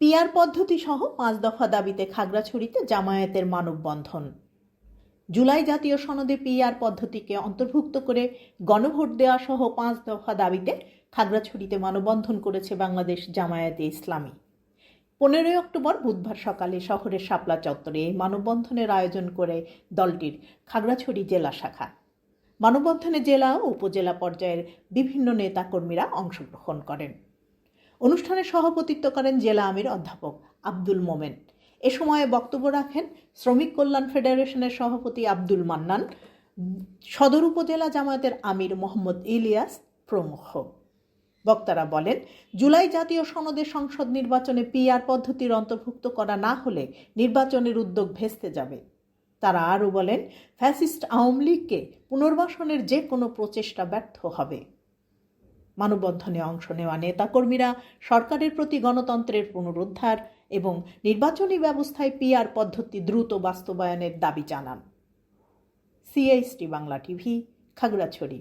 PR পদ্ধতি সহ পাঁচ দফা দাবিতে খাগড়াছড়িতে জামায়াতের মানববন্ধন। জুলাই জাতীয় সনদে পিআর পদ্ধতিকে অন্তর্ভুক্ত করে গণভোট দেওয়া সহ পাঁচ দফা দাবিতে খাগড়াছড়িতে মানববন্ধন করেছে বাংলাদেশ জামায়াতে ইসলামী। পনেরোই অক্টোবর বুধবার সকালে শহরের শাপলা চত্বরে এই মানববন্ধনের আয়োজন করে দলটির খাগড়াছড়ি জেলা শাখা। মানববন্ধনে জেলা ও উপজেলা পর্যায়ের বিভিন্ন নেতাকর্মীরা অংশগ্রহণ করেন। অনুষ্ঠানে সভাপতিত্ব করেন জেলা আমির অধ্যাপক আব্দুল মোমেন। এ সময়ে বক্তব্য রাখেন শ্রমিক কল্যাণ ফেডারেশনের সভাপতি আব্দুল মান্নান, সদর উপজেলা জামায়াতের আমির মোহাম্মদ ইলিয়াস প্রমুখ। বক্তারা বলেন, জুলাই জাতীয় সনদে সংসদ নির্বাচনে পিআর পদ্ধতির অন্তর্ভুক্ত করা না হলে নির্বাচনের উদ্যোগ ভেস্তে যাবে। তারা আরও বলেন, ফ্যাসিস্ট আওয়ামী লীগকে পুনর্বাসনের যে কোনো প্রচেষ্টা ব্যর্থ হবে। মানববন্ধনে অংশ নেওয়া নেতাকর্মীরা সরকারের প্রতি গণতন্ত্রের পুনরুদ্ধার এবং নির্বাচনী ব্যবস্থায় পিআর পদ্ধতি দ্রুত বাস্তবায়নের দাবি জানান। CHT Bangla TV Khagrachhari.